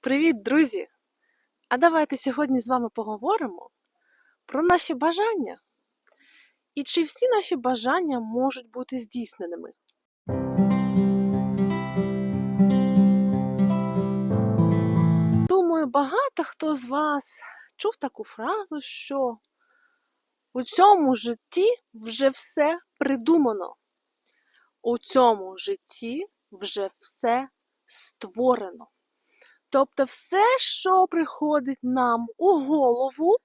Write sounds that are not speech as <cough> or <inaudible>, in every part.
Привіт, друзі! А давайте сьогодні з вами поговоримо про наші бажання. І чи всі наші бажання можуть бути здійсненими? Думаю, багато хто з вас чув таку фразу, що у цьому житті вже все придумано. У цьому житті вже все створено. Тобто все, що приходить нам у голову,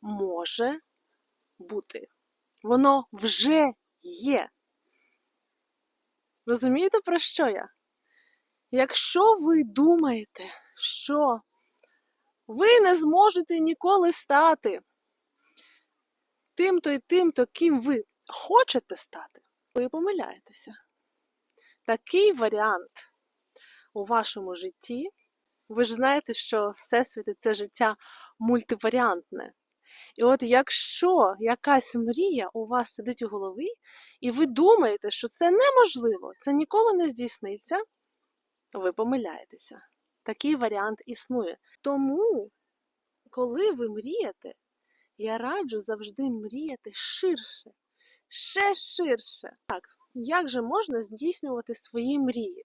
може бути. Воно вже є. Розумієте, про що я? Якщо ви думаєте, що ви не зможете ніколи стати тим-то і тим-то, ким ви хочете стати, ви помиляєтеся. Такий варіант у вашому житті. Ви ж знаєте, що Всесвіт – це життя мультиваріантне. І от якщо якась мрія у вас сидить у голові, і ви думаєте, що це неможливо, це ніколи не здійсниться, ви помиляєтеся. Такий варіант існує. Тому, коли ви мрієте, я раджу завжди мріяти ширше, ще ширше. Так, як же можна здійснювати свої мрії?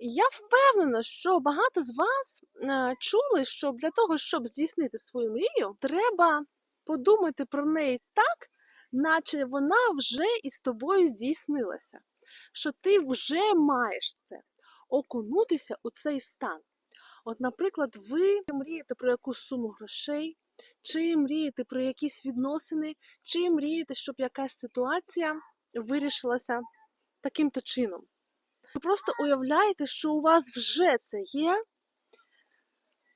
Я впевнена, що багато з вас е, чули, що для того, щоб здійснити свою мрію, треба подумати про неї так, наче вона вже із тобою здійснилася. Що ти вже маєш це, окунутися у цей стан. От, наприклад, ви мрієте про якусь суму грошей, чи мрієте про якісь відносини, чи мрієте, щоб якась ситуація вирішилася таким-то чином. Ви просто уявляєте, що у вас вже це є,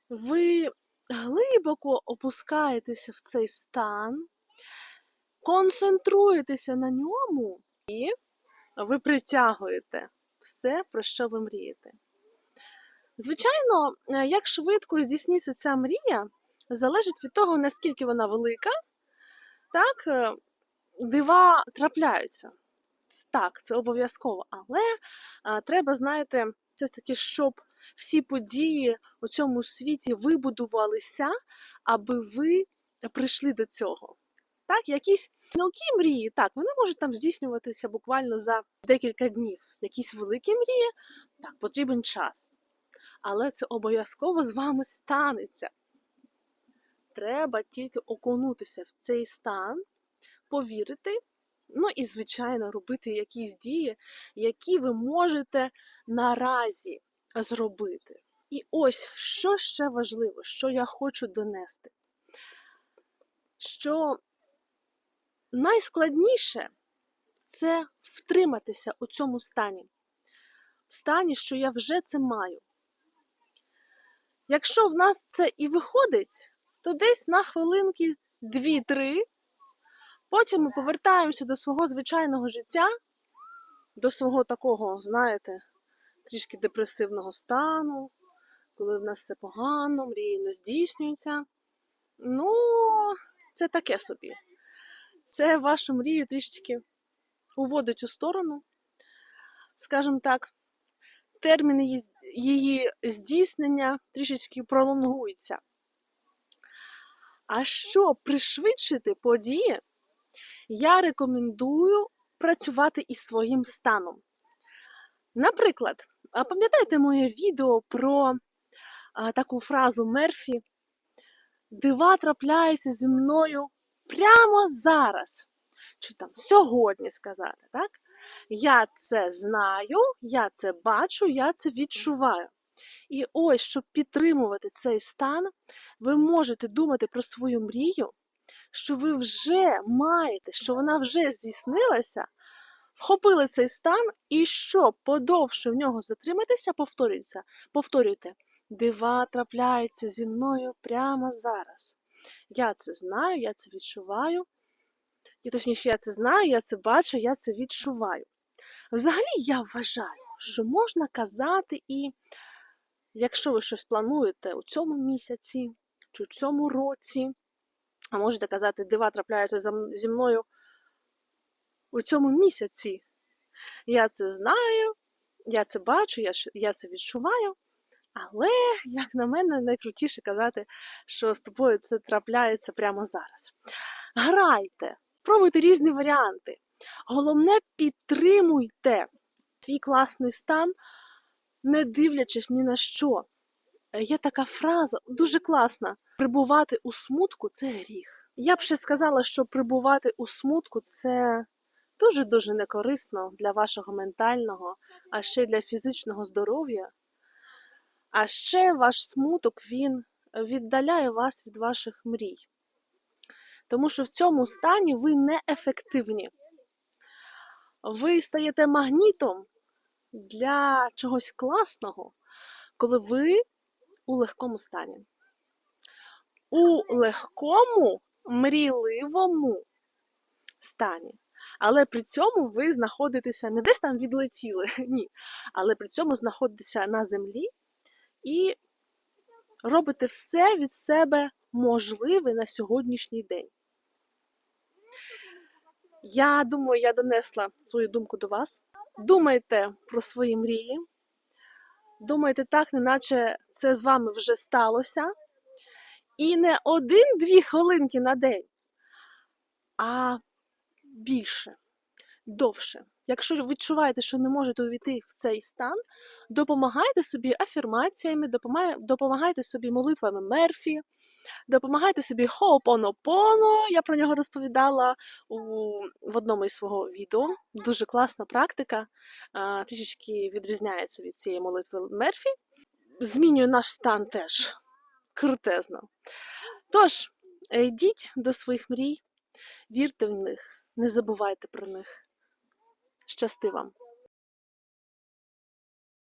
ви глибоко опускаєтеся в цей стан, концентруєтеся на ньому, і ви притягуєте все, про що ви мрієте. Звичайно, е, як швидко здійсниться ця мрія, залежить від того, наскільки вона велика, так е, дива трапляються. Так, це обов'язково, але а, треба, знаєте, це таки, щоб всі події у цьому світі вибудувалися, аби ви прийшли до цього. Так, якісь мілкі мрії, так, вони можуть там здійснюватися буквально за декілька днів. Якісь великі мрії, так, потрібен час. Але це обов'язково з вами станеться. Треба тільки окунутися в цей стан, повірити. Ну і, звичайно, робити якісь дії, які ви можете наразі зробити. І ось що ще важливо, що я хочу донести. Що найскладніше це втриматися у цьому стані. В стані, що я вже це маю. Якщо в нас це і виходить, то десь на хвилинки 2-3 Потім ми повертаємося до свого звичайного життя, до свого такого, знаєте, трішки депресивного стану, коли в нас все погано, мрії не здійснюються. Ну, це таке собі. Це вашу мрію трішечки уводить у сторону. Скажімо так, термін її, здійснення трішечки пролонгується. А щоб пришвидшити події, я рекомендую працювати із своїм станом. Наприклад, пам'ятаєте моє відео про таку фразу Мерфі? Дива трапляються зі мною прямо зараз. Чи там сьогодні сказати, так? Я це знаю, я це бачу, я це відчуваю. І ось, щоб підтримувати цей стан, ви можете думати про свою мрію що ви вже маєте, що вона вже здійснилася, вхопили цей стан, і щоб подовше в нього затриматися, повторюється, повторюйте, дива трапляються зі мною прямо зараз. Я це знаю, я це відчуваю. І точніше, я це знаю, я це бачу, я це відчуваю. Взагалі, я вважаю, що можна казати і, якщо ви щось плануєте у цьому місяці чи у цьому році, а можете казати, дива трапляються зі мною у цьому місяці. Я це знаю, Я це бачу, я, я це відчуваю. Але, як на мене, найкрутіше казати, що з тобою це трапляється прямо зараз. Грайте, пробуйте різні варіанти. Головне, підтримуйте свій класний стан, не дивлячись ні на що. Е, Є така фраза дуже класна: прибувати у смутку це гріх. Я б ще сказала, що прибувати у смутку це дуже-дуже некорисно для вашого ментального, а ще для фізичного здоров'я. А ще ваш смуток він віддаляє вас від ваших мрій. Тому що в цьому стані ви неефективні. Ви стаєте магнітом для чогось класного, коли ви у легкому стані. У легкому, мрійливому стані. Але при цьому ви знаходитеся не десь там відлетіли, <laughs> ні. Але при цьому знаходитеся на землі і робите все від себе можливе на сьогоднішній день. Я думаю, я донесла свою думку до вас. Думайте про свої мрії. Думайте так, неначе це з вами вже сталося. І не один-дві хвилинки на день, а більше, довше. Якщо відчуваєте, що не можете увійти в цей стан, допомагайте собі афірмаціями, допомагайте собі молитвами Мерфі, допомагайте собі Хоопонопоно. Я про нього розповідала у, в одному із свого відео. Дуже класна практика, трішечки відрізняється від цієї молитви Мерфі. Змінює наш стан теж крутезно. Тож, йдіть до своїх мрій, вірте в них, не забувайте про них. Щасти вам!